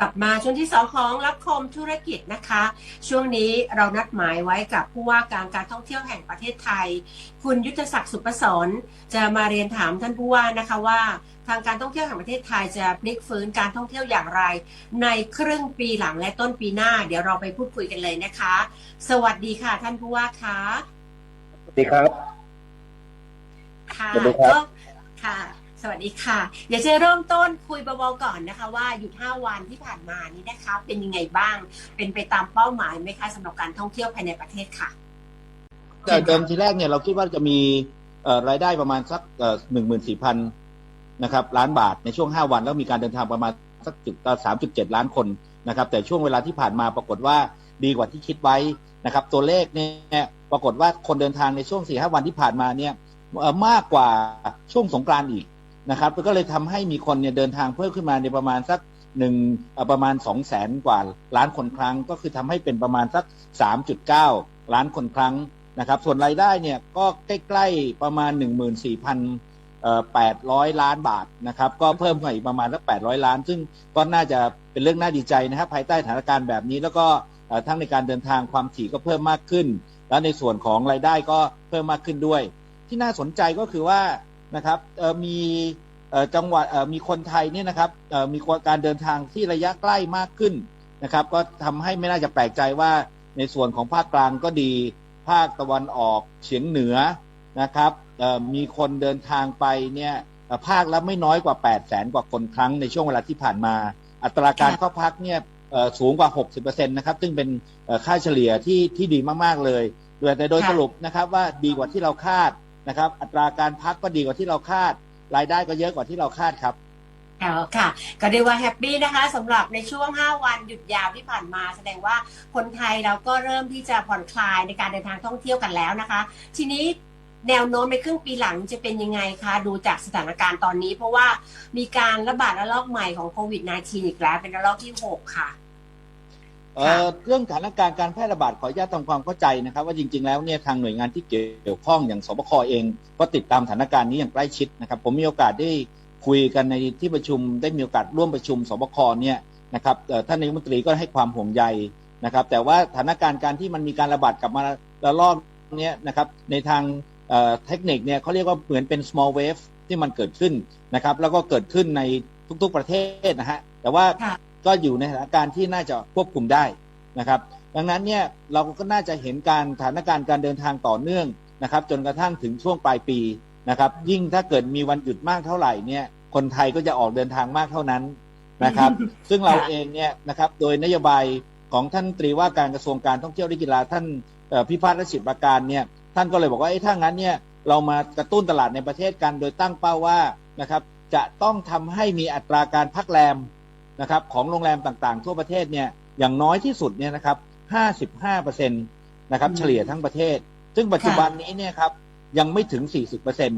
กลับมาช่วงที่สองของรับคมธุรกิจนะคะ ช่วงนี้เรานัดหมายไว้กับผู้ว่าการการท่องเที่ยวแห่งประเทศไทย คุณยุทธศักดิ์สุประสนจะมาเรียนถามท่านผู้ว่านะคะว่า ทางการท่องเที่ยวแห่งประเทศไทยจะพลิกฟื้นการท่องเที่ยวอย่างไร ในครึ่งปีหลังและต้นปีหน้า เดี๋ยวเราไปพูดคุยกันเลยนะคะ สวัสดีค่ะท่านผู้ว่าคะสวัสดีครับค่ะสวัสดีครับก็ค่ะ สวัสดีค่ะ เดี๋ยวจะเริ่มต้นคุยเบาๆก่อนนะคะ ว่าหยุด 5 วันที่ผ่านมานี้นะคะ เป็นยังไงบ้าง เป็นไปตามเป้าหมายไหมคะสำหรับการท่องเที่ยวภายในประเทศค่ะแต่เดิมทีแรกเนี่ยเราคิดว่าจะมีรายได้ประมาณสักหนึ่งหมื่นสี่พันนะครับล้านบาทในช่วง 5 วันแล้วมีการเดินทางประมาณสักจุดสามจุดเจ็ดล้านคนนะครับ แต่ช่วงเวลาที่ผ่านมาปรากฏว่าดีกว่าที่คิดไว้นะครับ ตัวเลขเนี่ยปรากฏว่าคนเดินทางในช่วง4ี่ห้าวันที่ผ่านมาเนี่ยมากกว่าช่วงสงกรานต์อีก นะครับก็เลยทำให้มีคนเนี่ยเดินทางเพิ่มขึ้นมาในประมาณสักหนึ่งประมาณ2 0 0แสนกว่าล้านคนครั้ง ก็คือทำให้เป็นประมาณสัก 3.9 ล้านคนครั้งนะครับ ส่วนรายได้เนี่ยก็ใกล้ๆประมาณ 14,800 ล้านบาทนะครับ ก็เพิ่มขึ้นอีกประมาณสัก 800 ล้าน ซึ่งก็น่าจะเป็นเรื่องน่าดีใจนะครับ ภายใต้สถานการณ์แบบนี้แล้วก็ทั้งในการเดินทางความถี่ก็เพิ่มมากขึ้น แล้วในส่วนของรายได้ก็เพิ่มมากขึ้นด้วย ที่น่าสนใจก็คือว่า นะครับเอ่อมีเอ่อจังหวัดเอ่อมีคนไทยเนี่ยนะครับเอ่อมีการเดินทางที่ระยะใกล้มากขึ้นนะครับ ก็ทำให้ไม่น่าจะแปลกใจว่าในส่วนของภาคกลางก็ดี ภาคตะวันออกเฉียงเหนือนะครับเอ่อมีคนเดินทางไปเนี่ยเอ่อภาคละไม่น้อยกว่า 8 0 0แสนกว่าคนครั้งในช่วงเวลาที่ผ่านมา อัตราการค่ะเข้าพักเนี่ยเอ่อสูงกว่า 60%นะครับซึ่งเป็นเอ่อค่าเฉลี่ยที่ที่ดีมาก ๆ เลยโดยแต่โดยสรุปนะครับว่าดีกว่าที่เราคาด นะครับ อัตราการพักก็ดีกว่าที่เราคาด รายได้ก็เยอะกว่าที่เราคาดครับอ๋อค่ะ ก็เรียกว่าแฮปปี้นะคะสำหรับในช่วง 5 วันหยุดยาวที่ผ่านมา แสดงว่าคนไทยเราก็เริ่มที่จะผ่อนคลายในการเดินทางท่องเที่ยวกันแล้วนะคะ ทีนี้แนวโน้มในครึ่งปีหลังจะเป็นยังไงคะ ดูจากสถานการณ์ตอนนี้ เพราะว่ามีการระบาดระลอกใหม่ของโควิด -19 อีกแล้วเป็นระลอกที่ 6 ค่ะ เอ่อเรื่องสถานการณ์การแพร่ระบาดขออนุญาตทำความเข้าใจนะครับ ว่าจริง ๆ แล้วเนี่ยทางหน่วยงานที่เกี่ยวข้องอย่างสบคเองก็ติดตามสถานการณ์นี้อย่างใกล้ชิดนะครับ ผมมีโอกาสได้คุยกันในที่ประชุมได้มีโอกาสร่วมประชุมสบคเนี่ยนะครับเอ่อท่านนายกรัฐมนตรีก็ให้ความห่วงใยนะครับ แต่ว่าสถานการณ์การที่มันมีการระบาดกลับมาระลอกเนี้ยนะครับในทางเอ่อเทคนิคเนี่ยเขาเรียกว่าเหมือนเป็น small wave ที่มันเกิดขึ้นนะครับ แล้วก็เกิดขึ้นในทุกๆประเทศนะฮะแต่ว่าค่ะก็อยู่ในสถานการณ์ที่น่าจะควบคุมได้นะครับ ดังนั้นเนี่ยเราก็น่าจะเห็นการสถานการณ์การเดินทางต่อเนื่องนะครับ จนกระทั่งถึงช่วงปลายปีนะครับ ยิ่งถ้าเกิดมีวันหยุดมากเท่าไหร่เนี่ยคนไทยก็จะออกเดินทางมากเท่านั้นนะครับ ซึ่งเราเองเนี่ยนะครับโดยนโยบายของท่านตรีว่าการกระทรวงการท่องเที่ยวและกีฬาท่านเอ่พิพัฒน์รศิษประการเนี่ยท่านก็เลยบอกว่าเอ้ถ้างั้นเนี่ยเรามากระตุ้นตลาดในประเทศกันโดยตั้งเป้าว่านะครับจะต้องทำให้มีอัตราการพักแรม นะครับของโรงแรมต่างๆ ทั่วประเทศเนี่ยอย่างน้อยที่สุดเนี่ยนะครับ55%นะครับอืมเฉลี่ยทั้งประเทศ ซึ่งปัจจุบันนี้เนี่ยครับยังไม่ถึง 40%น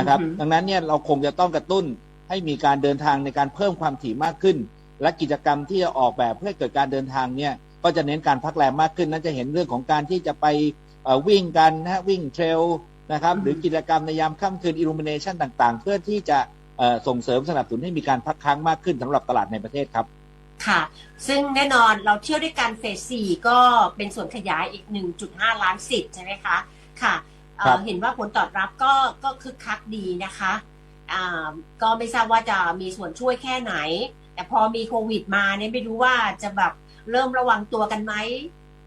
ะครับอือหือดังนั้นเนี่ยเราคงจะต้องกระตุ้นให้มีการเดินทางในการเพิ่มความถี่มากขึ้น และกิจกรรมที่จะออกแบบเพื่อให้เกิดการเดินทางเนี่ยก็จะเน้นการพักแรมมากขึ้นนั่นจะเห็นเรื่องของการที่จะไปเอ่อวิ่งกันนะฮะวิ่งเทรลนะครับอือหือหรือกิจกรรมในยามค่ำคืนอิลูมิเนชันต่างๆ เพื่อที่จะเอ่อ ส่งเสริมสนับสนุนให้มีการพักค้างมากขึ้นสำหรับตลาดในประเทศครับ ค่ะ ซึ่งแน่นอนเราเที่ยวด้วยกันเฟสสี่ก็เป็นส่วนขยายอีก 1.5 ล้านสิทธิ์ใช่ไหมคะค่ะเอ่อครับเห็นว่าผลตอบรับก็ก็คึกคักดีนะคะอ่าก็ไม่ทราบว่าจะมีส่วนช่วยแค่ไหน แต่พอมีโควิดมาเนี่ยไม่รู้ว่าจะแบบเริ่มระวังตัวกันไหม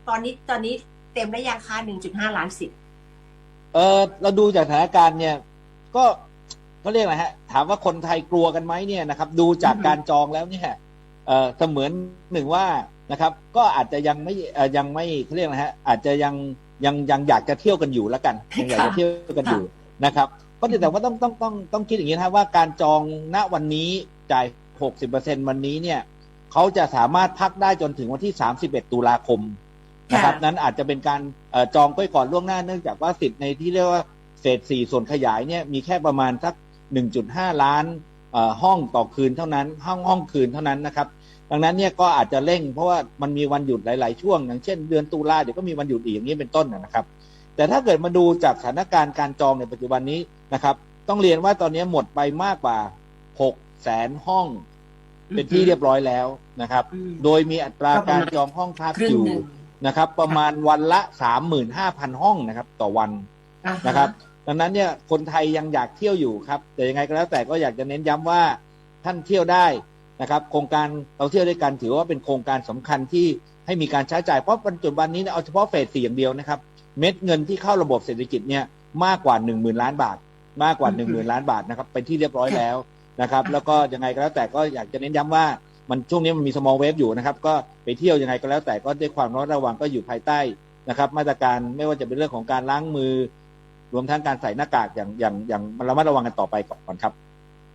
ตอนนี้ตอนนี้เต็มแล้วยังคะ1.5 ล้านสิทธิ์เออเราดูจากสถานการณ์เนี่ย ก็ เขาเรียกอะไรฮะ ถามว่าคนไทยกลัวกันไหมเนี่ยนะครับ ดูจากอือฮึการจองแล้วเนี่ยเออเสมือนหนึ่งว่านะครับ ก็อาจจะยังไม่เออยังไม่เขาเรียกอะไรฮะอาจจะยังยังยังอยากจะเที่ยวกันอยู่แล้วกันยังอยากจะเที่ยวกันอยู่นะครับ ก็แต่ว่าต้องต้องต้องต้องคิดอย่างนี้นะครับว่าการจองณวันนี้จ่าย 60%วันนี้เนี่ยเขาจะสามารถพักได้จนถึงวันที่ 31 ตุลาคมนะครับค่ะนั้นอาจจะเป็นการเอ่อจองไปก่อนล่วงหน้าเนื่องจากว่าสิทธิ์ในที่เรียกว่าเฟสสี่ส่วนขยายเนี่ยมีแค่ประมาณสัก 1.5 ล้านเอ่อห้องต่อคืนเท่านั้น ห้องห้องคืนเท่านั้นนะครับ ดังนั้นเนี่ยก็อาจจะเร่งเพราะว่ามันมีวันหยุดหลาย ๆ ช่วง อย่างเช่นเดือนตุลาเดี๋ยวก็มีวันหยุดอีกอย่างนี้เป็นต้นนะครับ แต่ถ้าเกิดมาดูจากสถานการณ์การจองในปัจจุบันนี้นะครับ ต้องเรียนว่าตอนนี้หมดไปมากกว่า6แสนห้อง เป็นที่เรียบร้อยแล้วนะครับอืมโดยมีอัตราก็ประการมาณจองห้องพักครึ่องยู่หนึ่งนะครับ ประมาณวันละสามหมื่นห้าพันห้องนะครับ ต่อวันอ่าฮนะครับ ดังนั้นเนี่ยคนไทยยังอยากเที่ยวอยู่ครับ แต่ยังไงก็แล้วแต่ก็อยากจะเน้นย้ำว่าท่านเที่ยวได้นะครับ โครงการเราเที่ยวด้วยกันถือว่าเป็นโครงการสำคัญที่ให้มีการใช้จ่ายเพราะปัจจุบันนี้เนี่ยเอาเฉพาะเฟสสี่อย่างเดียวนะครับ เม็ดเงินที่เข้าระบบเศรษฐกิจเนี่ยมากกว่า 1 0,000 ล้านบาท มากกว่า 1 0,000 ล้านบาทนะครับเป็นที่เรียบร้อยแล้วนะครับ แล้วก็ยังไงก็แล้วแต่ก็อยากจะเน้นย้ำว่ามันช่วงนี้มันมี small wave อยู่นะครับ ก็ไปเที่ยวยังไงก็แล้วแต่ก็ด้วยความระมัดระวังก็อยู่ภายใต้นะครับ มาตรการไม่ว่าจะเป็นเรื่องของการล้างมือ รวมทั้งการใส่หน้ากากอย่างอย่างอย่างระมัดระวังกันต่อไปก่อนครับ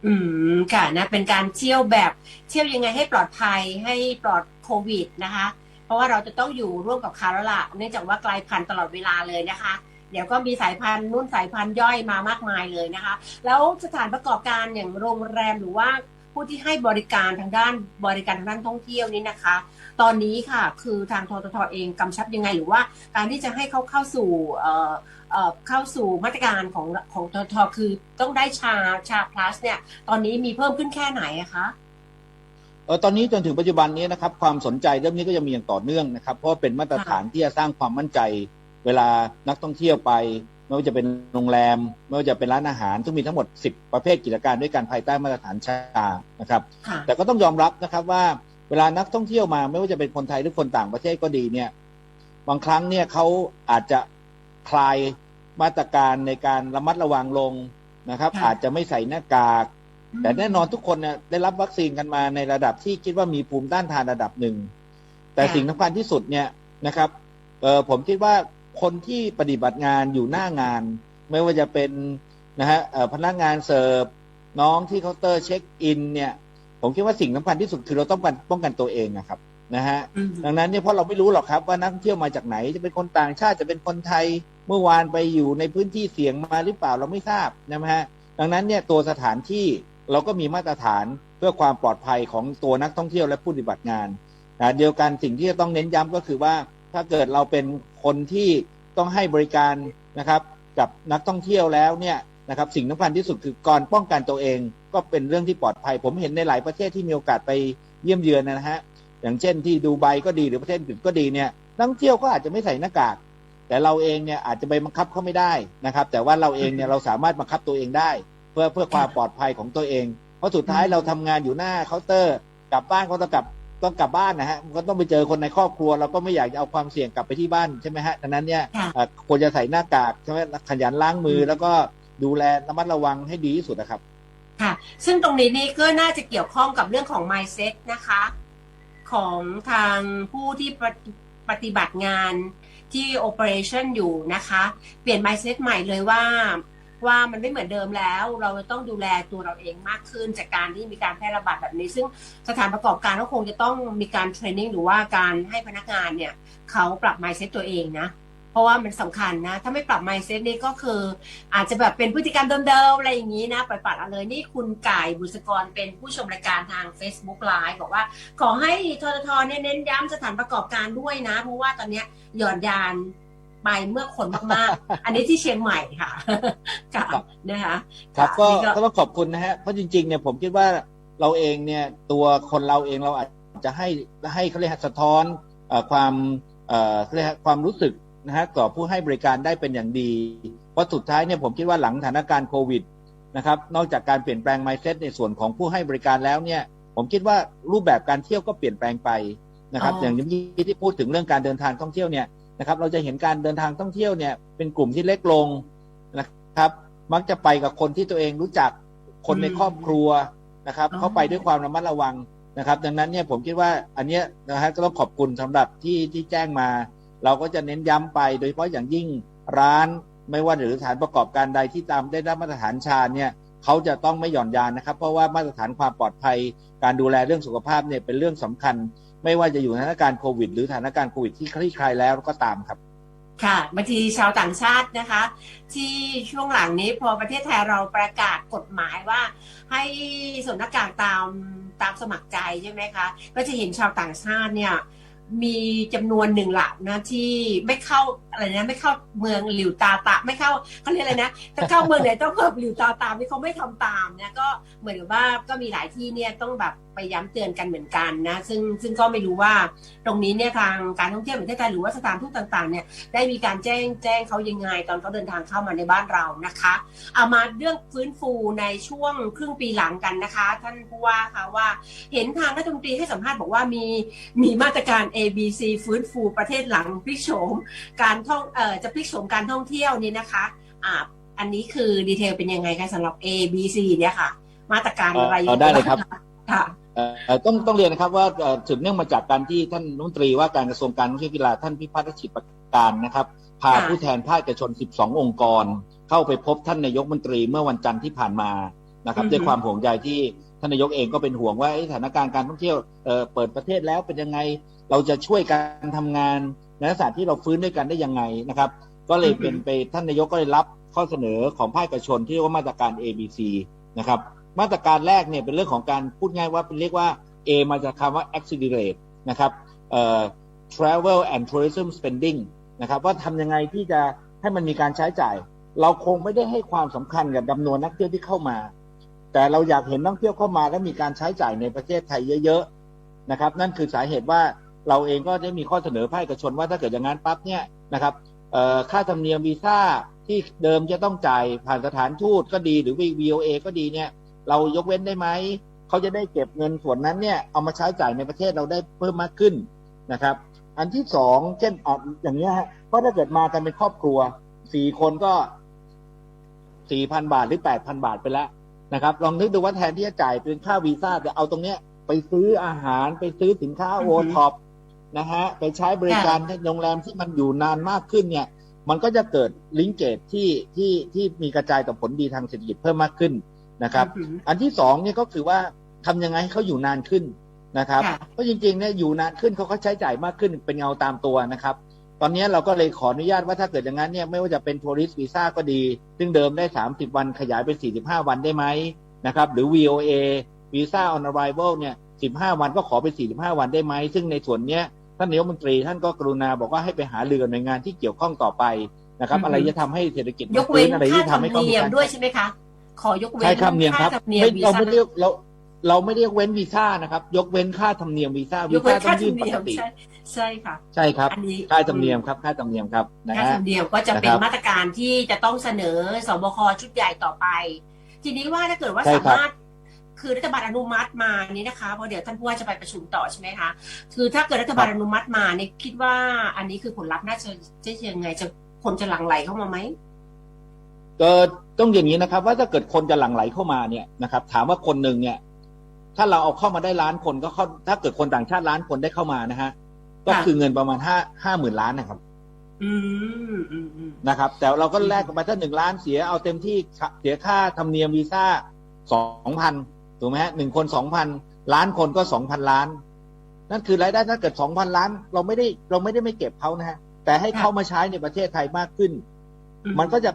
อืมค่ะนะ เป็นการเที่ยวแบบเที่ยวยังไงให้ปลอดภัยให้ปลอดโควิดนะคะ เพราะว่าเราจะต้องอยู่ร่วมกับเขาแล้วล่ะเนื่องจากว่ากลายพันธุ์ตลอดเวลาเลยนะคะ เดี๋ยวก็มีสายพันธุ์นุ่นสายพันธุ์ย่อยมามากมายเลยนะคะ แล้วสถานประกอบการอย่างโรงแรมหรือว่า ผู้ที่ให้บริการทางด้านบริการทางด้านท่องเที่ยวนี้นะคะ ตอนนี้ค่ะคือทางทททเองกำชับยังไง หรือว่าการที่จะให้เขาเข้าสู่เอ่อเอ่อเข้าสู่มาตรการของของทททคือต้องได้ชาชา plus เนี่ยตอนนี้มีเพิ่มขึ้นแค่ไหนะคะเออตอนนี้จนถึงปัจจุบันนี้นะครับความสนใจเรื่องนี้ก็ยังมีอย่างต่อเนื่องนะครับ เพราะเป็นมาตรฐานที่จะสร้างความมั่นใจ เวลานักท่องเที่ยวไป ไม่ว่าจะเป็นโรงแรม ไม่ว่าจะเป็นร้านอาหาร ซึ่งมีทั้งหมด 10 ประเภทกิจการด้วยกันภายใต้มาตรฐานชานะครับค่ะแต่ก็ต้องยอมรับนะครับว่าเวลานักท่องเที่ยวมา ไม่ว่าจะเป็นคนไทยหรือคนต่างประเทศก็ดีเนี่ย บางครั้งเนี่ยเขาอาจจะคลายมาตรการในการระมัดระวังลงนะครับค่ะอาจจะไม่ใส่หน้ากาก แต่แน่นอนทุกคนเนี่ยได้รับวัคซีนกันมาในระดับที่คิดว่ามีภูมิต้านทานระดับหนึ่งแต่ค่ะสิ่งสำคัญที่สุดเนี่ยนะครับเออผมคิดว่า คนที่ปฏิบัติงานอยู่หน้างาน ไม่ว่าจะเป็นนะฮะเอ่อพนักงานเสิร์ฟน้องที่เคาน์เตอร์เช็คอินเนี่ย ผมคิดว่าสิ่งสำคัญที่สุดคือเราต้องการป้องกันตัวเองนะครับนะฮะอืมดังนั้นเนี่ยเพราะเราไม่รู้หรอกครับว่านักท่องเที่ยวมาจากไหน จะเป็นคนต่างชาติจะเป็นคนไทยเมื่อวานไปอยู่ในพื้นที่เสี่ยงมาหรือเปล่าเราไม่ทราบนะฮะดังนั้นเนี่ยตัวสถานที่เราก็มีมาตรฐานเพื่อความปลอดภัยของตัวนักท่องเที่ยวและผู้ปฏิบัติงานนะเดียวกันสิ่งที่จะต้องเน้นย้ำก็คือว่าถ้าเกิดเราเป็น คนที่ต้องให้บริการนะครับ กับนักท่องเที่ยวแล้วเนี่ยนะครับสิ่งสำคัญที่สุดคือก่อนป้องกันตัวเอง ก็เป็นเรื่องที่ปลอดภัย ผมเห็นในหลายประเทศที่มีโอกาสไปเยี่ยมเยือนนะฮะอย่างเช่นที่ดูไบก็ดีหรือประเทศอื่นก็ดีเนี่ยนักท่องเที่ยวก็อาจจะไม่ใส่หน้ากาก แต่เราเองเนี่ยอาจจะไปบังคับเขาไม่ได้นะครับ แต่ว่าเราเองเนี่ยเราสามารถบังคับตัวเองได้ เพื่อเพื่อความปลอดภัยของตัวเอง เพราะสุดท้ายเราทำงานอยู่หน้าเคาน์เตอร์กลับบ้านก็ต้องกลับ ต้องกลับบ้านนะฮะก็ต้องไปเจอคนในครอบครัว เราก็ไม่อยากจะเอาความเสี่ยงกลับไปที่บ้านใช่ไหมฮะดังนั้นเนี่ยค่ะเอ่อควรจะใส่หน้ากากใช่ไหมขยันล้างมืออืมแล้วก็ดูแลระมัดระวังให้ดีที่สุดนะครับ ค่ะ ซึ่งตรงนี้นี่ก็น่าจะเกี่ยวข้องกับเรื่องของ mindset นะคะ ของทางผู้ที่ปฏิปฏิบัติงานที่ operation อยู่นะคะ เปลี่ยน mindset ใหม่เลยว่า ว่ามันไม่เหมือนเดิมแล้ว เราต้องดูแลตัวเราเองมากขึ้น จากการที่มีการแพร่ระบาดแบบนี้ ซึ่งสถานประกอบการก็คงจะต้องมีการเทรนนิ่งหรือว่าการให้พนักงานเนี่ยเขาปรับ mindset ตัวเองนะ เพราะว่ามันสำคัญนะ ถ้าไม่ปรับ mindset นี่ก็คือ อาจจะแบบเป็นพฤติกรรมเดิมๆอะไรอย่างนี้นะปล่อยปละเลยนี่คุณไก่บุษกรเป็นผู้ชมรายการทาง Facebook Live บอกว่า ขอให้ทททเน้นย้ำสถานประกอบการด้วยนะ เพราะว่าตอนนี้หย่อนยาน ไปเมื่อคนมากๆ อันนี้ที่เชียงใหม่ค่ะค่ะครับนะคะครับะก็นี่ก็ต้องขอบคุณนะฮะเพราะจริงๆเนี่ยผมคิดว่าเราเองเนี่ยตัวคนเราเองเราอาจจะให้ให้เขาเรียกสะท้อนเอ่อความเอ่อเขาเรียกความรู้สึกนะฮะต่อผู้ให้บริการได้เป็นอย่างดีเพราะสุดท้ายเนี่ยผมคิดว่าหลังสถานการณ์โควิดนะครับนอกจากการเปลี่ยนแปลง mindset ในส่วนของผู้ให้บริการแล้วเนี่ยผมคิดว่ารูปแบบการเที่ยวก็เปลี่ยนแปลงไปนะครับอ๋อออย่างที่ที่พูดถึงเรื่องการเดินทางท่องเที่ยวเนี่ย นะครับ เราจะเห็นการเดินทางท่องเที่ยวเนี่ยเป็นกลุ่มที่เล็กลงนะครับ มักจะไปกับคนที่ตัวเองรู้จักคนในอืมครอบครัวนะครับอ๋อเข้าไปด้วยความระมัดระวังนะครับ ดังนั้นเนี่ยผมคิดว่าอันเนี้ยนะฮะก็ต้องขอบคุณสำหรับที่ที่แจ้งมา เราก็จะเน้นย้ำไป โดยเฉพาะอย่างยิ่งร้านไม่ว่าหรือสถานประกอบการใดที่ตามได้รับมาตรฐานชาญเนี่ยเขาจะต้องไม่หย่อนยานนะครับ เพราะว่ามาตรฐานความปลอดภัย การดูแลเรื่องสุขภาพเนี่ยเป็นเรื่องสำคัญ ไม่ว่าจะอยู่ในสถานการณ์โควิด หรือสถานการณ์โควิดที่คลี่คลายแล้วก็ตามครับ ค่ะบางทีชาวต่างชาตินะคะ ที่ช่วงหลังนี้พอประเทศไทยเราประกาศกฎหมายว่า ให้สวมหน้ากากตามตามสมัครใจใช่ไหมคะ ก็จะเห็นชาวต่างชาติเนี่ย มีจำนวนหนึ่งละนะที่ไม่เข้าอะไรนะ ไม่เข้าเมืองหลิวตาตาไม่เข้าเขาเรียกอะไรนะถ้าเข้าเมืองไหนต้องเพิ่มหลิวตาตามนี่เขาไม่ทำตามนะก็เหมือนกับว่าก็มีหลายที่เนี่ยต้องแบบไปย้ำเตือนกันเหมือนกันนะซึ่งซึ่งก็ไม่รู้ว่าตรงนี้เนี่ยทางการท่องเที่ยวแห่งประเทศไทยหรือว่าสถานทูตต่างๆเนี่ยได้มีการแจ้งแจ้งเขายังไงตอนเขาเดินทางเข้ามาในบ้านเรานะคะเอามาเรื่องฟื้นฟูในช่วงครึ่งปีหลังกันนะคะ ท่านผู้ว่าคะว่าเห็นทางรัฐมนตรีให้สัมภาษณ์บอกว่ามีมีมาตรการ A B C ฟื้นฟูประเทศหลังพลิกโฉมการท่องเอ่อจะพลิกโฉมการท่องเที่ยวนี่นะคะอ่าอันนี้คือดีเทลเป็นยังไงคะสำหรับ A B C เนี่ยค่ะ มาตรการอะไรเอ่อได้เลยครับค่ะเอ่อเอ่อต้องต้องเรียนนะครับว่าเอ่อสืบเนื่องมาจากการที่ท่านรัฐมนตรีว่าการกระทรวงการท่องเที่ยวกีฬาท่านพิพัฒน์รัชกิจประการนะครับพาค่ะผู้แทนภาคเอกชน 12 องค์กร เข้าไปพบท่านนายกมนตรีเมื่อวันจันทร์ที่ผ่านมานะครับอือฮึด้วยความห่วงใยที่ท่านนายกเองก็เป็นห่วงว่าเอ๊ะสถานการณ์การท่องเที่ยวเอ่อเปิดประเทศแล้วเป็นยังไง เราจะช่วยการทำงานในลักษณะที่เราฟื้นด้วยกันได้ยังไงนะครับ ก็เลยเป็นไปท่านนายกก็เลยรับข้อเสนอของภาคเอกชนที่เรียกว่ามาตรการ ABC นะครับ มาตรการแรกเนี่ยเป็นเรื่องของการพูดง่ายว่าเป็นเรียกว่า A มาจากคำว่า accelerate นะครับเอ่อ travel and tourism spending นะครับ ว่าทำยังไงที่จะให้มันมีการใช้จ่าย เราคงไม่ได้ให้ความสำคัญกับจำนวนนักเที่ยวที่เข้ามา แต่เราอยากเห็นนักเที่ยวเข้ามาและมีการใช้จ่ายในประเทศไทยเยอะ ๆ นะครับ นั่นคือสาเหตุว่า เราเองก็ได้มีข้อเสนอภาคเอกชนว่าถ้าเกิดอย่างนั้นปั๊บเนี่ยนะครับค่าธรรมเนียมวีซ่าที่เดิมจะต้องจ่ายผ่านสถานทูตก็ดีหรือ VOA ก็ดีเนี่ย เรายกเว้นได้ไหมเขาจะได้เก็บเงินส่วนนั้นเนี่ยเอามาใช้จ่ายในประเทศเราได้เพิ่มมากขึ้นนะครับ อันที่สองเช่นออย่างเงี้ยฮะเพราะถ้าเกิดมากันเป็นครอบครัวสี่คนก็สี่พันบาทหรือแปดพันบาทไปแล้วนะครับ ลองนึกดูว่าแทนที่จะจ่ายเป็นค่าวีซ่าจะเอาตรงเนี้ยไปซื้ออาหารไปซื้อสินค้าโอท็อป นะฮะไปใช้บริการโรงแรมที่มันอยู่นานมากขึ้นเนี่ย มันก็จะเกิดลิงเกตที่ที่ที่มีกระจายต่อผลดีทางเศรษฐกิจเพิ่มมากขึ้นนะครับอือหืออันที่สองเนี่ยก็คือว่าทำยังไงให้เขาอยู่นานขึ้นนะครับค่ะเพราะจริงๆเนี่ยอยู่นานขึ้นเขาก็ใช้จ่ายมากขึ้นเป็นเงาตามตัวนะครับ ตอนนี้เราก็เลยขออนุญาตว่าถ้าเกิดอย่างนั้นเนี่ยไม่ว่าจะเป็นทัวริสต์วีซ่าก็ดี ซึ่งเดิมได้ 30 วันขยายเป็น 45 วันได้ไหมนะครับหรือ VOA วีซ่า on arrival เนี่ย 15 วันก็ขอเป็น 45 วันได้ไหม ซึ่งในส่วนเนี้ย ท่านนายกรัฐมนตรีท่านก็กรุณาบอกว่าให้ไปหาเรือกับหน่วยงานที่เกี่ยวข้องต่อไปนะครับอือฮึอะไรจะทำให้เศรษฐกิจยกเว้นอะไรค่าที่ธรทำรมให้เขามีเนียมการด้วยใช่ไหมคะขอยกเว้นใช่ครับเนียมครับค่าธรรมเนียมไม่วีเราซ่าไม่ได้เราเราไม่ได้ยกเว้นวีซ่านะครับ ยกเว้นค่าธรรมเนียมวีซ่ายวีกเว้ซ่านต้อค่างธรยื่รนมปเนียกมติใช่ใช่ค่ะ ใช่ครับอันนี้ค่าธรรมเนียมครับค่าธรรมเนียมครับนะค่าฮะธรรมเนียมก็จะเป็นนะครับมาตรการที่จะต้องเสนอสบคชุดใหญ่ต่อไป ทีนี้ว่าถ้าเกิดว่าใช่สาครับมารถ คือรัฐบาลอนุมัติมานี้นะคะเพราะเดี๋ยวท่านผู้ว่าจะไปประชุมต่อใช่ไหมคะคือถ้าเกิดรัฐบาลอนุมัติมาเนี่ยคิดว่าอันนี้คือผลลัพธ์น่าจะจะยังไงจะคนจะหลั่งไหลเข้ามาไหมก็ต้องอย่างนี้นะครับ ว่าถ้าเกิดคนจะหลั่งไหลเข้ามาเนี่ยนะครับ ถามว่าคนหนึ่งเนี่ย ถ้าเราเอาเข้ามาได้ล้านคนก็เข้าถ้าเกิดคนต่างชาติล้านคนได้เข้ามานะฮะก็ค่ะคือเงินประมาณห้าห้าหมื่นล้านนะครับอืมอืมอืมนะครับ แต่เราก็แลกกันไปถ้าหนึ่งล้านเสียเอาเต็มที่เสียค่าธรรมเนียมวีซ่าสองพัน ถูกไหมฮะหนึ่งคนสองพันล้านคนก็สองพันล้าน นั่นคือรายได้ถ้าเกิดสองพันล้าน เราไม่ได้เราไม่ได้ไม่เก็บเขานะฮะแต่ให้เขามาใช้ในประเทศไทยมากขึ้นอืมันก็จะ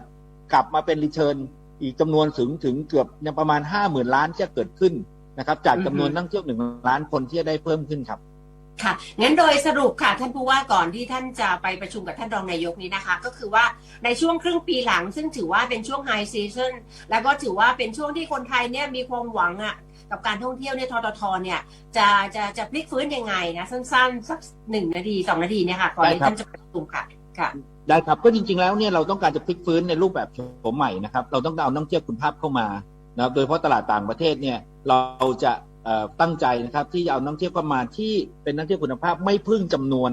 กลับมาเป็นรีเทิร์นอีกจำนวนถึงถึงเกือบยังประมาณห้าหมื่นล้านที่จะเกิดขึ้นนะครับ จากจำนวนนักท่องเที่ยวหนึ่งล้านคนที่จะได้เพิ่มขึ้นครับ ค่ะงั้นโดยสรุปค่ะท่านผู้ว่าก่อนที่ท่านจะไปประชุมกับท่านรองนายกนี้นะคะ ก็คือว่าในช่วงครึ่งปีหลัง ซึ่งถือว่าเป็นช่วงไฮซีซันแล้วก็ถือว่าเป็นช่วงที่คนไทยเนี่ยมีความหวังอะกับการท่องเที่ยวเนี่ยทททเนี่ยจะจะจะพลิกฟื้นยังไงนะสั้นๆสักหนึ่งนาทีสองนาทีเนี่ยค่ะก่อนที่ได้ครับท่านจะประชุมค่ะค่ะได้ครับก็จริง ๆแล้วเนี่ยเราต้องการจะพลิกฟื้นในรูปแบบโฉมใหม่นะครับเราต้องเอานักท่องเที่ยวคุณภาพเข้ามานะครับโดยเฉพาะตลาดต่างประเทศเนี่ยเราจะเอ่อ ตั้งใจนะครับ ที่จะเอานักเที่ยวเข้ามาที่เป็นนักเที่ยวคุณภาพไม่พึ่งจำนวน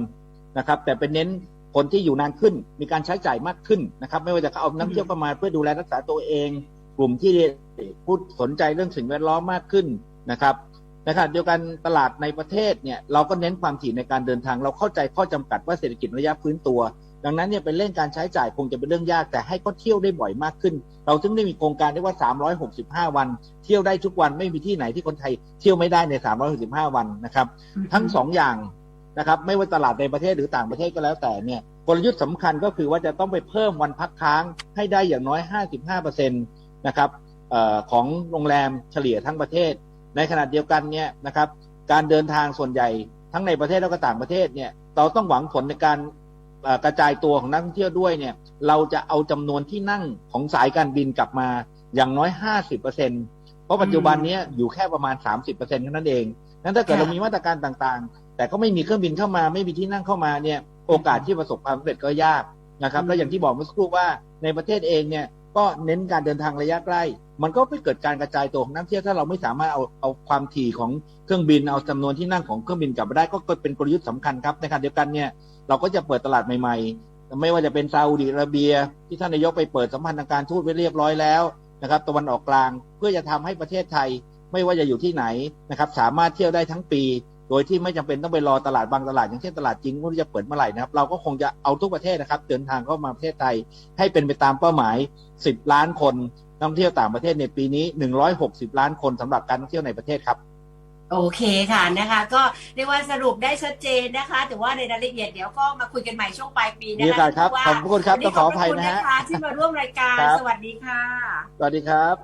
นะครับ แต่เป็นเน้นคนที่อยู่นานขึ้น มีการใช้จ่ายมากขึ้นนะครับ ไม่ว่าจะเอานักเที่ยวเข้ามาเพื่อดูแลรักษาตัวเอง กลุ่มที่พูดสนใจเรื่องสิ่งแวดล้อมมากขึ้นนะครับในขณะเดียวกันตลาดในประเทศเนี่ยเราก็เน้นความถี่ในการเดินทาง เราเข้าใจข้อจำกัดว่าเศรษฐกิจระยะฟื้นตัว ดังนั้นเนี่ยเป็นเรื่องการใช้จ่ายคงจะเป็นเรื่องยากแต่ให้เขาเที่ยวได้บ่อยมากขึ้น เราถึงได้มีโครงการที่ว่า 365 วัน เที่ยวได้ทุกวันไม่มีที่ไหนที่คนไทยเที่ยวไม่ได้ใน 365 วันนะครับ ทั้งสองอย่างนะครับไม่ว่าตลาดในประเทศหรือต่างประเทศก็แล้วแต่เนี่ยกลยุทธ์สำคัญก็คือว่าจะต้องไปเพิ่มวันพักค้างให้ได้อย่างน้อย 55%นะครับเอ่อของโรงแรมเฉลี่ยทั้งประเทศ ในขณะเดียวกันเนี่ยนะครับการเดินทางส่วนใหญ่ทั้งในประเทศแล้วก็ต่างประเทศเนี่ยเราต้องหวังผลในการเอ่อ กระจายตัวของนักท่องเที่ยวด้วยเนี่ย เราจะเอาจำนวนที่นั่งของสายการบินกลับมาอย่างน้อย 50%เพราะปัจจุบันเนี้ยอยู่แค่ประมาณ 30%เท่านั้นเองนั้นถ้าเกิดค่ะเรามีมาตรการต่างๆ แต่ก็ไม่มีเครื่องบินเข้ามาไม่มีที่นั่งเข้ามาเนี่ยโอกาสที่ประสบความสำเร็จก็ยากนะครับอืมแล้วอย่างที่บอกเมื่อสักครู่ว่าในประเทศเองเนี่ยก็เน้นการเดินทางระยะใกล้ มันก็ไม่เกิดการกระจายตัวของนักท่องเที่ยวถ้าเราไม่สามารถเอาเอาความถี่ของเครื่องบินเอาจำนวนที่นั่งของเครื่องบินกลับมาได้ก็เป็นกลยุทธ์สำคัญครับในขณะเดียวกันเนี่ย เราก็จะเปิดตลาดใหม่ๆ ไม่ว่าจะเป็นซาอุดิอาระเบีย ที่ท่านนายกไปเปิดสัมพันธ์ทางการทูตไว้เรียบร้อยแล้วนะครับตะวันออกกลางเพื่อจะทำให้ประเทศไทย ไม่ว่าจะอยู่ที่ไหนนะครับสามารถเที่ยวได้ทั้งปี โดยที่ไม่จำเป็นต้องไปรอตลาดบางตลาด อย่างเช่นตลาดจริงว่าจะเปิดเมื่อไหร่นะครับเราก็คงจะเอาทุกประเทศนะครับเดินทางเข้ามาประเทศไทย ให้เป็นไปตามเป้าหมาย 10 ล้านคนนักท่องเที่ยวต่างประเทศในปีนี้ 160 ล้านคนสำหรับการท่องเที่ยวในประเทศครับ โอเคค่ะนะคะ ก็เรียกว่าสรุปได้ชัดเจนนะคะ แต่ว่าในรายละเอียดเดี๋ยวก็มาคุยกันใหม่ช่วงปลายปีนะมีโอคะกาสครับว่าขอบคุณครับวันนี้ต้องขออภัยบคุณนะฮะ นะคะที่มาร่วมรายการครับ สวัสดีค่ะ สวัสดีครับ